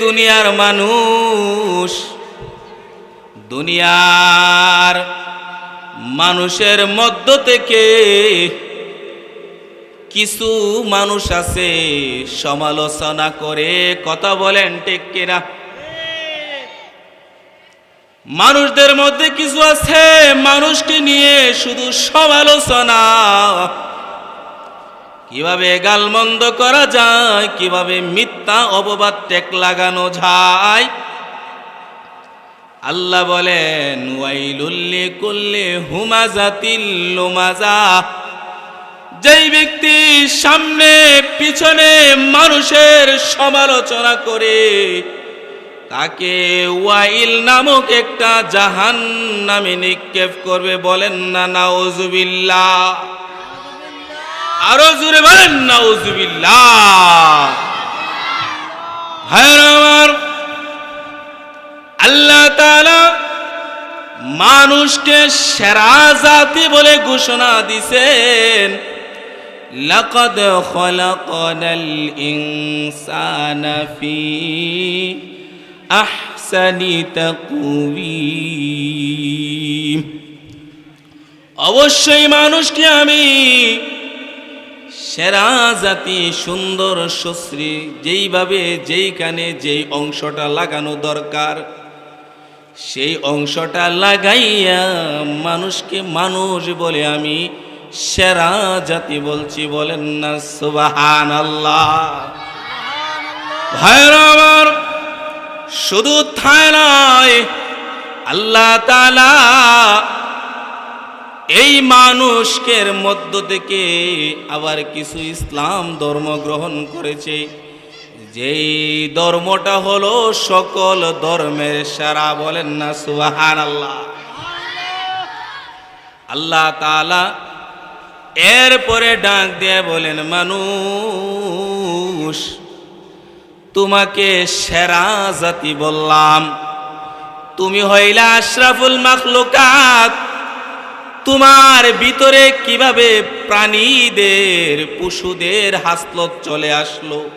দুনিয়ার মানুষ, দুনিয়ার মানুষের মধ্য থেকে কিছু মানুষ আছে সমালোচনা করে কথা বলেন ঠিক কিনা? মানুষদের মধ্যে কিছু আছে মানুষকে নিয়ে শুধু সমালোচনা কীভাবে গালমন্দ করা যায়, কীভাবে মিথ্যা অপবাদ টেক লাগানো যায়। আল্লাহ বলেন ওয়াইলুল্লি কুল্লি হুমাজাতিল লুমাজা। যেই ব্যক্তি সামনে, পিছনে মানুষের সমালোচনা করে, তাকে ওয়াইল নামক একটা জাহান নামে নিক্ষেপ করবে বলেন না, নাউজুবিল্লাহ। আরও জোরে বলেন, নাউজুবিল্লাহ। আল্লাহ মানুষকে সেরা জাতি বলে ঘোষণা দিছেন। ফি আহসানি তাকওয়িম। অবশ্যই মানুষকে আমি সেরা জাতি, সুন্দর, সুশ্রী, যেইভাবে, যেইখানে, যেই অংশটা লাগানো দরকার। সেই অংশটা লাগাইয়া মানুষকে মানুষ বলে আমি সেরা জাতি বলছি, বলেন না সুবাহান আল্লাহ ভাইরা আমার, শুধু থায় আল্লাহ তালা এই মানুষকের মধ্য থেকে আবার কিছু ইসলাম ধর্ম গ্রহণ করেছে। যেই ধর্মটা হলো সকল ধর্মের সারা, বলেন না সুবাহান আল্লাহ আল্লাহ তালা এরপরে ডাক দিয়ে বলেন, মানুষ, তোমাকে সেরা জাতি বললাম। তুমি হইলা আশরাফুল মাখলুকাত তোমার ভিতরে কীভাবে প্রাণীদের, পশুদের হাসলত চলে আসলো?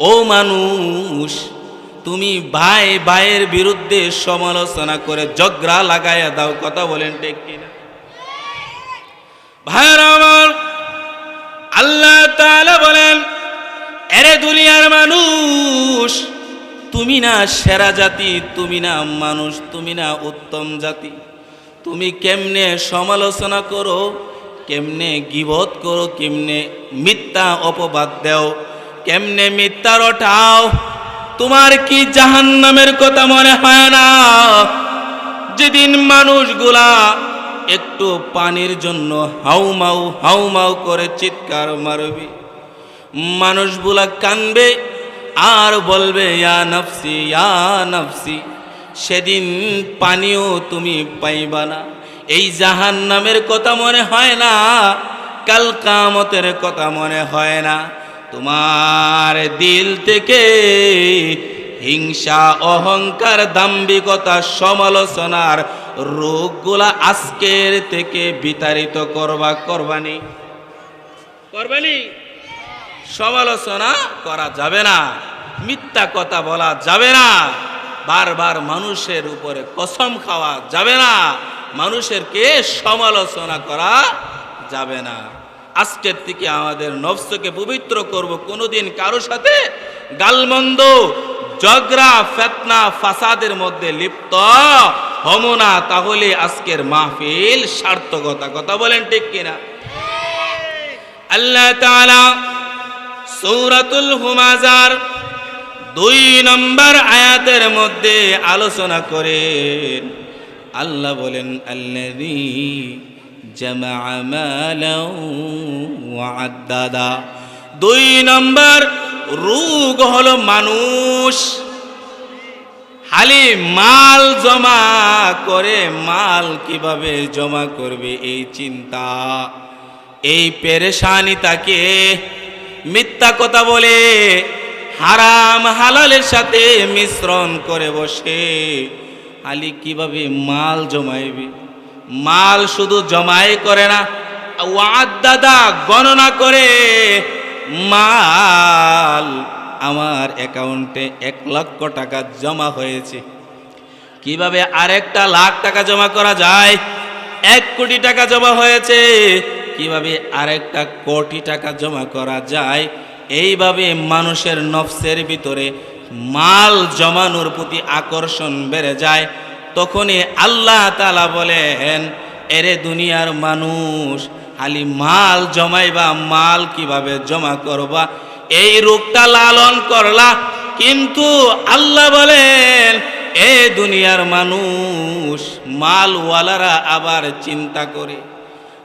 ও মানুষ, তুমি ভাই ভাইয়ের বিরুদ্ধে সমালোচনা করে জগরা লাগাইয়া দাও, কথা বলেন ঠিক কিনা? ভাইয়ের আমার, আল্লাহ তাআলা বলেন, এরে দুনিয়ার মানুষ, তুমি না সেরা জাতি, তুমি না মানুষ, তুমি না উত্তম জাতি। তুমি কেমনে সমালোচনা করো, কেমনে গিবত করো, কেমনে মিথ্যা অপবাদ দেও, কেমনে মিথ্যা রটাও তোমার কি জাহান্নামের কথা মনে হয় না? যেদিন মানুষগুলা একটু পানির জন্য হাউমাউ হাউমাউ করে চিৎকার মারবি, মানুষগুলা কানবে আর বলবে, ইয়া নফসি ইয়া নফসি। সেদিন পানিও তুমি পাইবা না। এই জাহান নামের কথা মনে হয় না, কাল কামতের কথা মনে হয় না। তোমার দিল থেকে হিংসা, অহংকার, দাম্ভিকতা, সমালোচনার রোগগুলা আজকের থেকে বিতাড়িত করবা, করবানি। করবানি? সমালোচনা করা যাবে না, মিথ্যা কথা বলা যাবে না। বারবার মানুষের উপরে কসম খাওয়া যাবে না। মানুষেরকে সমালোচনা করা যাবে না। আজকের থেকে আমাদের নফসকে পবিত্র করব কোনোদিন কারোর সাথে। গালমন্দ জগরা ফেতনা ফাসাদের মধ্যে লিপ্ত হমো না। তাহলে আজকের মাহফিল সার্থকতা। কথা বলেন ঠিক কিনা? আল্লাহ তাআলা সূরাতুল হুমাজার দুই নম্বর আয়াতের মধ্যে আলোচনা করেন আল্লাহ বলেন জামা মালাও দুই নম্বর, রোগ হলো মানুষ। হালি মাল জমা করে মাল কীভাবে জমা করবে এই চিন্তা? এই পেরেশানি তাকে মিথ্যা কথা বলে হারাম হালালের সাথে মিশ্রণ করে বসে। আলী কীভাবে মাল জমাইবে? মাল শুধু জমাই করে না দাদা গণনা করে, মাল আমার অ্যাকাউন্টে এক লক্ষ টাকা জমা হয়েছে। কীভাবে আরেকটা লাখ টাকা জমা করা যায়? এক কোটি টাকা জমা হয়েছে। কীভাবে আরেকটা কোটি টাকা জমা করা যায়? এইভাবে মানুষের নফসের ভিতরে মাল জমানোর প্রতি আকর্ষণ বেড়ে যায়, তখনই আল্লাহ তালা বলেন, এরে দুনিয়ার মানুষ, খালি মাল জমাইবা, মাল কীভাবে জমা করবা? এই রোগটা লালন করলা। কিন্তু আল্লাহ বলেন, এ দুনিয়ার মানুষ, মালওয়ালারা আবার চিন্তা করে।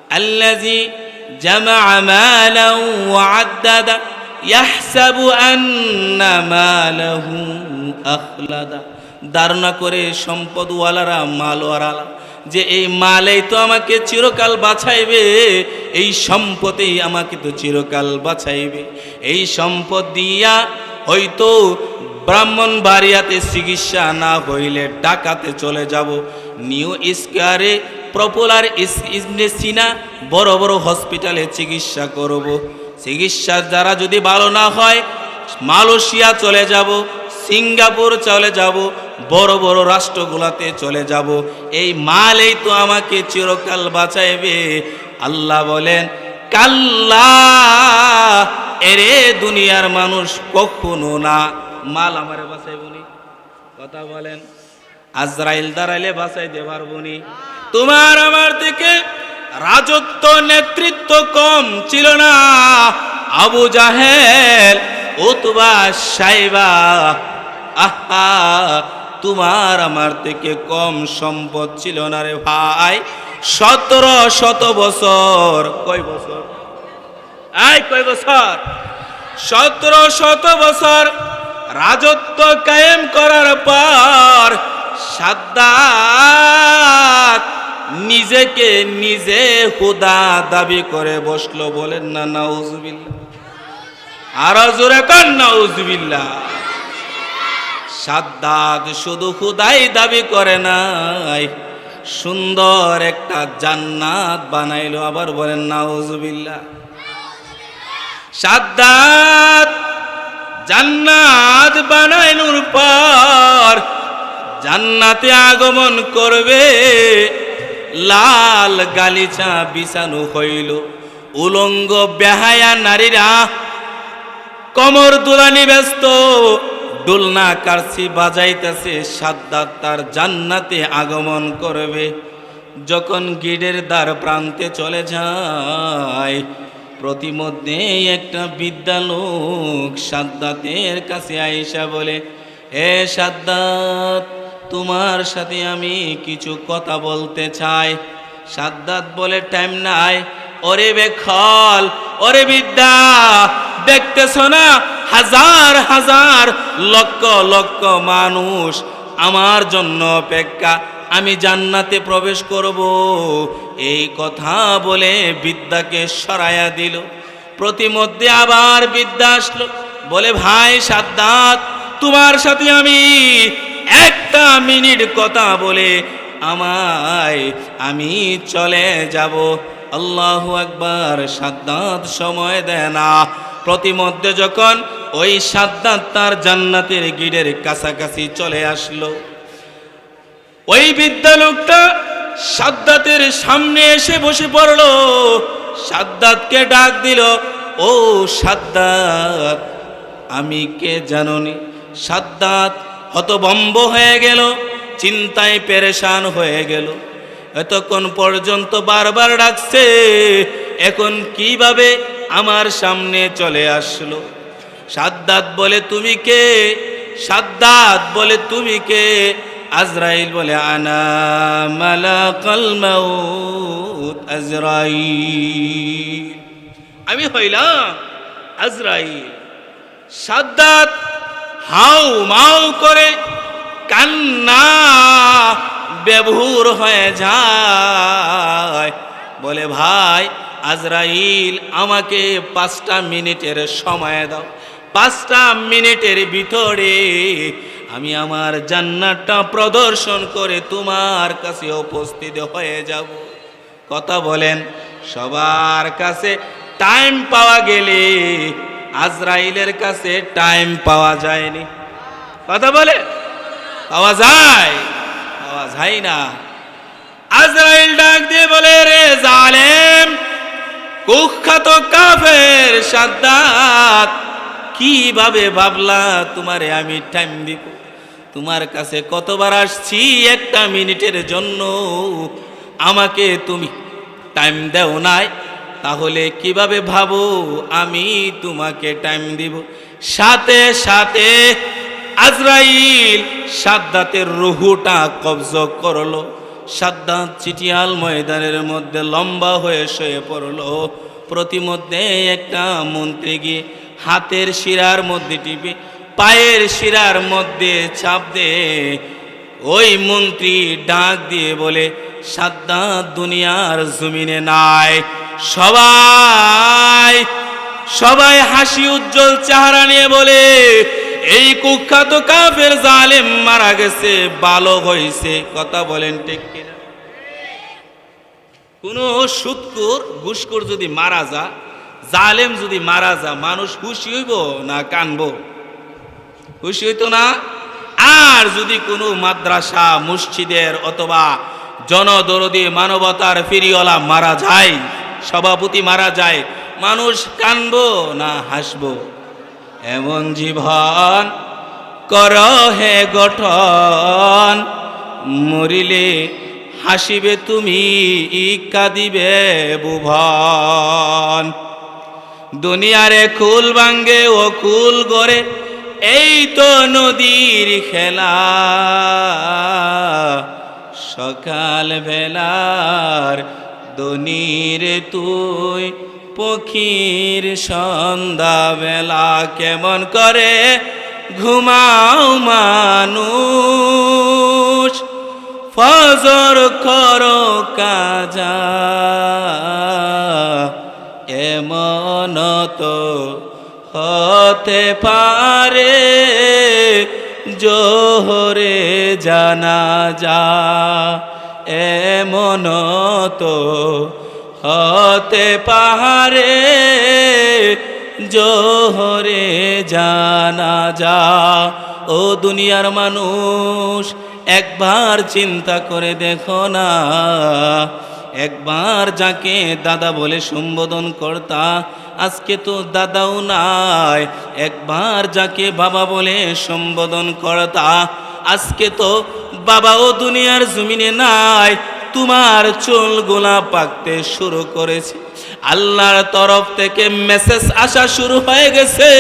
আল্লাজি জামা ওয়াদ্দাদা ইয়াহসাবু আন্না মালাহু আখলাদা। ধারণা করে সম্পদওয়ালারা মালওয়ালারা, যে এই মালেই তো আমাকে চিরকাল বাঁচাইবে, এই সম্পদেই আমাকে তো চিরকাল বাঁচাইবে। এই সম্পদ দিয়া হয়তো ব্রাহ্মণ বাড়িয়াতে চিকিৎসা না হইলে ডাকাতে চলে যাব। নিউ স্কোয়ারে পপুলার সিনা বড় বড় হসপিটালে চিকিৎসা করব। চিকিৎসার দ্বারা যদি ভালো না হয়, মালয়েশিয়া চলে যাব, সিঙ্গাপুর চলে যাব, বড় বড় রাষ্ট্রগুলাতে চলে যাব। এই মালেই তো আমাকে চিরকাল বাঁচাইবে। আল্লাহ বলেন, কাল্লা, এরে দুনিয়ার মানুষ কখনো না। মাল আমারে বাঁচাইবনি কথা বলেন। আজরাইল দাঁড়াইলে বাঁচাইতে পারবনি তোমার আমার থেকে রাজত্ব নেতৃত্ব কম ছিল না। আবু জাহেল, উতবা, সাইবা, আহা, তোমার আমার থেকে কম সম্পদ ছিল না রে ভাই। সতেরো শত বছর, কয় বছর? আয় কয় বছর? সতেরো শত বছর রাজত্ব কায়েম করার পর সাদ্দাত নিজেকে নিজে হুদা দাবি করে বসল, বলেন না, নাউজুবিল্লাহ। আরও জোরে কন, নাউজুবিল্লাহ। সাদ্দাত শুধু খুদাই দাবি করে নাই, সুন্দর একটা জান্নাত বানাইলো, আবার বলেন, নাউজুবিল্লাহ। সাদ্দাত জান্নাত বানাইনোর পর জান্নাতে আগমন করবে লাল গালিচা বিছানো হইল। উলঙ্গ বেহায়া নারীরা কমর দুলানি ব্যস্ত। ডুলনা কারসি বাজাইতেছে, সাদ্দাত তার জান্নাতে আগমন করবে। যখন গিডের দ্বার প্রান্তে চলে যায়, প্রতিমধ্যে একটা বিদ্যালোক সাদ্দাতের কাছে আইসা বলে, এ সাদ্দাত তোমার সাথে আমি কিছু কথা বলতে চাই। সাদ্দাত বলে, টাইম নাই। ওরে বেখল, ওরে বিদ্যা, দেখতেছ না? হাজার হাজার, লক্ষ লক্ষ মানুষ আমার জন্য অপেক্ষা। আমি জান্নাতে প্রবেশ করব। এই কথা বলে বিদ্যাকে সরাইয়া দিল। প্রতিমধ্যে আবার বিদ্যা আসলো। বলে, ভাই সাদ্দাত, তোমার সাথে আমি একটা মিনিট কথা বলে আমায় আমি চলে যাব। আল্লাহ একবার সাদ্দাত সময় দেয় না। প্রতিমধ্যে যখন ওই সাদ্দাত তার জান্নাতের গিডের কাছাকাছি চলে আসলো, ওই বিদ্যালোকটা সাদ্দাতের সামনে এসে বসে পড়ল। সাদ্দাতকে ডাক দিল, ও সাদ্দাত, আমি কে জাননি? সাদ্দাত হতবম্ব হয়ে গেল, চিন্তায় পেরেশান হয়ে গেল। এতক্ষণ পর্যন্ত বারবার ডাকছে, এখন কীভাবে আমার সামনে চলে আসলো? সাদ্দাত বলে, তুমি কে? সাদ্দাত বলে, তুমি কে? আজরাইল বলে, আনা মালাকাল মাউত আজরাইল। আমি হইলাম আজরাইল। সাদ্দাত হাউ মাউ করে কান্না বেভুর হয়ে যায়। বলে, ভাই, আজরাইল, আমাকে পাঁচটা মিনিটের সময় দাও। পাঁচটা মিনিটের ভিতরে আমি আমার জান্নাতটা প্রদর্শন করে তোমার কাছে উপস্থিত হয়ে যাব। কথা বলেন, সবার কাছে টাইম পাওয়া গেলে আজরাইলের কাছে টাইম পাওয়া যায়নি। কথা বলে? পাওয়া যায়। পাওয়া যায় না। আজরাইল ডাক দিয়ে বলে, রে জালেম, কুখ্যাত কাফের সাদ্দাত, কীভাবে ভাবলা তোমারে আমি টাইম দিব? তোমার কাছে কতবার আসছি একটা মিনিটের জন্য? আমাকে তুমি টাইম দেও নাই তাহলে কীভাবে ভাবো? আমি তোমাকে টাইম দিব। সাথে সাথে আজরাইল সাদ্দাতের রুহুটা কবজ করল। সাদ্দাত চিটিয়াল ময়দানের মধ্যে লম্বা হয়ে শুয়ে পড়ল। প্রতিমধ্যে একটা মন্ত্রী গিয়ে হাতের শিরার মধ্যে টিপে, পায়ের শিরার মধ্যে চাপ দে ওই মন্ত্রী ডাক দিয়ে বলে, সাদ্দাত দুনিয়ার জমিনে নাই। সবাই সবাই হাসি উজ্জ্বল চেহারা নিয়ে বলে, এই কুখ্যাত কাফের জালেম মারা গেছে, বালক হইছে। কথা বলেন ঠিক কোন? সুৎকুর ঘুষকুর যদি মারা যা, জালেম যদি মারা যা, মানুষ খুশি হইব না কানবো? খুশি হইতো না? আর যদি কোনো মাদ্রাসা, মসজিদের অথবা জনদরদি মানবতার ফিরিওয়ালা মারা যায় সভাপতি মারা যায়। মানুষ কানবো না হাসব। এমন জীবন কর হে গঠন। মরিলে হাসিবে তুমি, কাঁদিবে ভুবন দুনিয়ারে কুল ভাঙ্গে ও কুল গড়ে, এই তো নদীর খেলা। সকাল বেলার দনির তুই পক্ষীর সন্ধ্যা বেলা কেমন করে ঘুমাও মানুষ? ফজর করো কাজা। এমন তো হতে পারে জোহরে জানা যা এমন তো হতে পারে জোহরে জানা যা। ও দুনিয়ার মানুষ, একবার চিন্তা করে দেখো না। একবার যাকে দাদা বলে সম্বোধন করতা, আজকে তো দাদাও নাই। একবার যাকে বাবা বলে সম্বোধন করতা আজকে তো বাবাও দুনিয়ার জমিনে নাই, তোমার চুল গোলা পাকতে শুরু করেছে। আল্লাহর তরফ থেকে মেসেজ আসা শুরু হয়ে গেছে।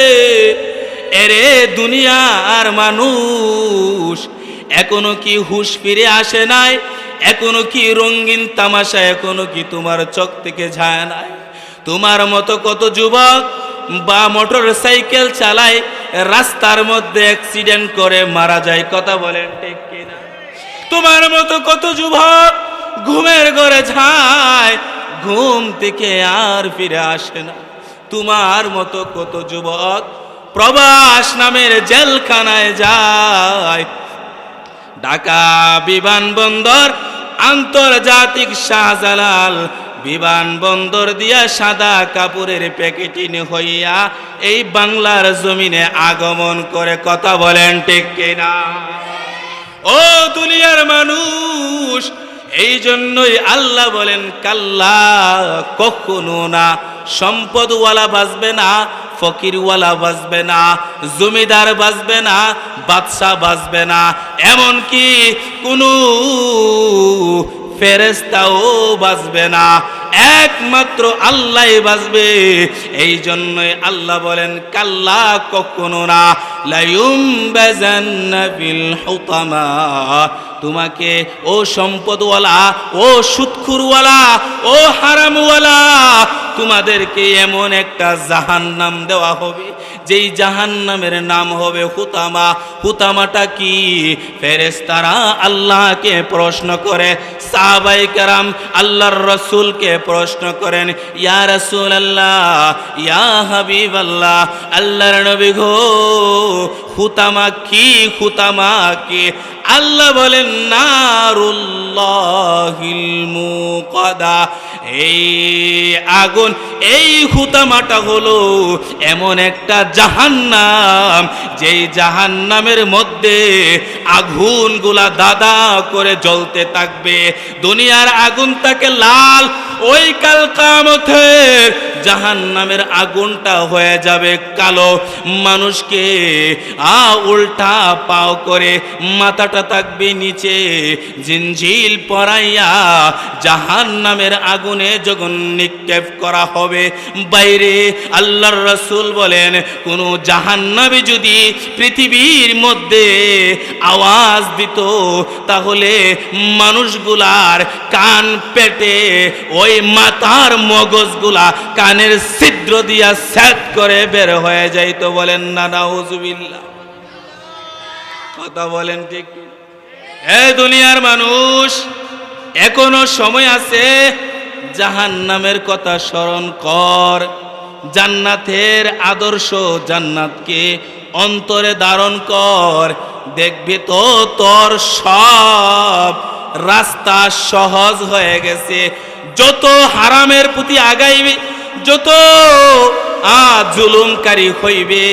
এরে দুনিয়ার মানুষ, এখনও কি হুশ ফিরে আসে নাই? এখনও কি রঙিন তামাশা, এখনও কি তোমার চোখ থেকে যায় নাই? তোমার মতো কত যুবক বা মোটর সাইকেল চালায় রাস্তার মধ্যে অ্যাক্সিডেন্ট করে মারা যায়। কথা বলেন ঠিক কিনা? তোমার মতো কত যুবক ঘুমের ঘরে যায়, ঘুম থেকে আর ফিরে আসে না। তোমার মতো কত যুবক প্রবাস নামের জেলখানায় যায়। ঢাকা বিমানবন্দর আন্তর্জাতিক শাহজালাল বিমানবন্দর দিয়া সাদা কাপড়ের প্যাকেটিং হইয়া এই বাংলার জমিনে আগমন করে কথা বলেন ঠিক কিনা? ও দুনিয়ার মানুষ, এই জন্যই আল্লাহ বলেন, কাল্লা, কখনো না, সম্পদওয়ালা বাঁচবে না, ফকিরওয়ালা বাঁচবে না, জমিদার বাঁচবে না, বাদশাহ বাঁচবে না। এমনকি কোনো ফেরেস্তাও বাঁচবে না। একমাত্র আল্লাহ বাঁচবে। এই জন্যই আল্লাহ বলেন, কাল্লা কখনো না। লাইম বিল হুতামা। তোমাকে, ও সম্পদওয়ালা, ও সুৎখুরওয়ালা, ও হারামওয়ালা, তোমাদেরকে এমন একটা জাহান্নাম দেওয়া হবে যেই জাহান্নামের নাম হবে হুতামা। হুতামাটা কি? ফেরেস্তারা আল্লাহকে প্রশ্ন করে, সাহাবাই কারাম আল্লাহর রসুলকে প্রশ্ন করেন, ইয়া রসুল আল্লাহ ইয়া হাবিব আল্লাহ আল্লাহর নবী গো, হুতামা কি হুতামা কি? আল্লাহ বলেন, নারুল্লাহিল মুকাদা। এই আগুন, এই হুতামাটা হলো এমন একটা জাহান্নাম যেই জাহান্নামের মধ্যে আগুনগুলা দাদা করে জ্বলতে থাকবে দুনিয়ার আগুন তাকে লাল ওই কাল কামতের জাহান্নামের আগুনটা হয়ে যাবে কালো। মানুষকে আ উল্টা পাও করে মাথাটা থাকবে নিচে জিনঝিল পরাইয়া জাহান্নামের আগুনে যখন নিক্ষেপ করা হবে, বাইরে আল্লাহর রসুল বলেন, কোনো জাহান্নাবি যদি পৃথিবীর মধ্যে আওয়াজ দিত, তাহলে মানুষগুলার কান পেটে ওই মাথার মগজগুলা কানের ছিদ্র দিয়া স্যাট করে বের হয়ে যাইতো বলেন না, নাউজুবিল্লাহ। কথা বলেন ঠিক এ দুনিয়ার মানুষ, এখনও সময় আছে জাহান নামের কথা স্মরণ কর। জান্নাতের আদর্শ জান্নাতকে অন্তরে ধারণ কর। দেখবি তো তোর সব রাস্তা সহজ হয়ে গেছে। যত হারামের প্রতি আগাইবে, যত জুলুমকারী হইবে,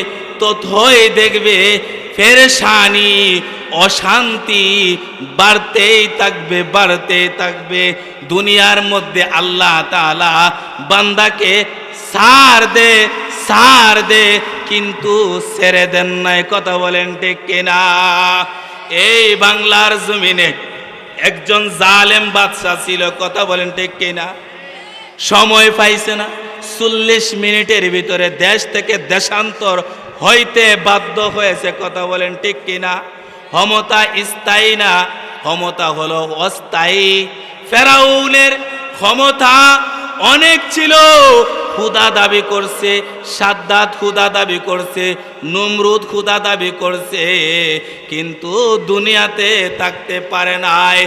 ততই দেখবে ফেরেশানি অশান্তি বাড়তেই থাকবে বাড়তেই থাকবে। দুনিয়ার মধ্যে আল্লাহ তালা বান্দাকে সার দে সার দে, কিন্তু ছেড়ে দেন নাই। কথা বলেন ঠিক কিনা? এই বাংলার জমিনে একজন জালেম বাদশা ছিল, কথা বলেন ঠিক কিনা? সময় পাইছে না। চল্লিশ মিনিটের ভিতরে দেশ থেকে দেশান্তর হইতে বাধ্য হয়েছে, কথা বলেন ঠিক কিনা? ক্ষমতা স্থায়ী না? ক্ষমতা হলো অস্থায়ী। ফেরাউনের ক্ষমতা অনেক ছিল খুদা দাবি করছে, সাদ্দাত খুদা দাবি করছে, নমরুদ খুদা দাবি করছে, কিন্তু দুনিয়াতে থাকতে পারে নাই।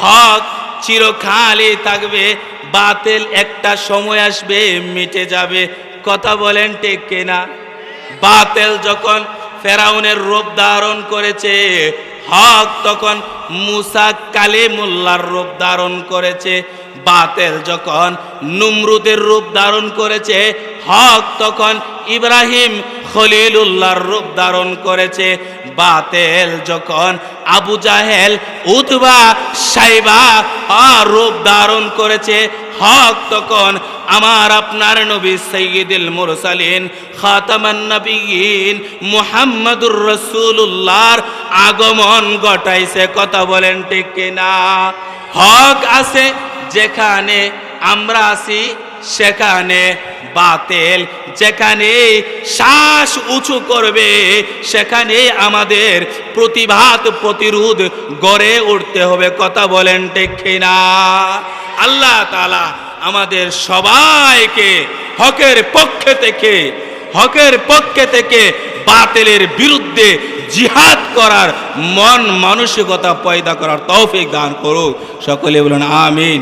হক চিরকালই থাকবে, বাতিল একটা সময় আসবে, মিটে যাবে। কথা বলেন ঠিক কিনা? বাতেল যখন ফেরাউনের রূপ ধারণ করেছে, হক তখন মুসা কালিমুল্লার রূপ ধারণ করেছে। বাতেল যখন নুমরুদের রূপ ধারণ করেছে, হক তখন ইব্রাহিম খলিলুল্লাহর রূপ ধারণ করেছে। বাতেল যখন আবু জাহেল, উতবা, সাইবা রূপ ধারণ করেছে, হক তখন আমার আপনার নবী সৈয়দুল মুরসালিন, খাতামান নবীন মুহাম্মাদুর রাসূলুল্লাহর আগমন ঘটাইছে। কথা বলেন ঠিক কিনা? হক আছে যেখানে আমরা আছি, সেখানে বাতেল। যেখানে শ্বাস উঁচু করবে, সেখানে আমাদের প্রতিবাদ প্রতিরোধ গড়ে উঠতে হবে। কথা বলেন ঠিক কিনা? আল্লাহ তালা আমাদের সবাইকে হকের পক্ষে থেকে, হকের পক্ষে থেকে বাতিলের বিরুদ্ধে জিহাদ করার মন মানসিকতা পয়দা করার তৌফিক দান করুক। সকলে বলুন, আমিন।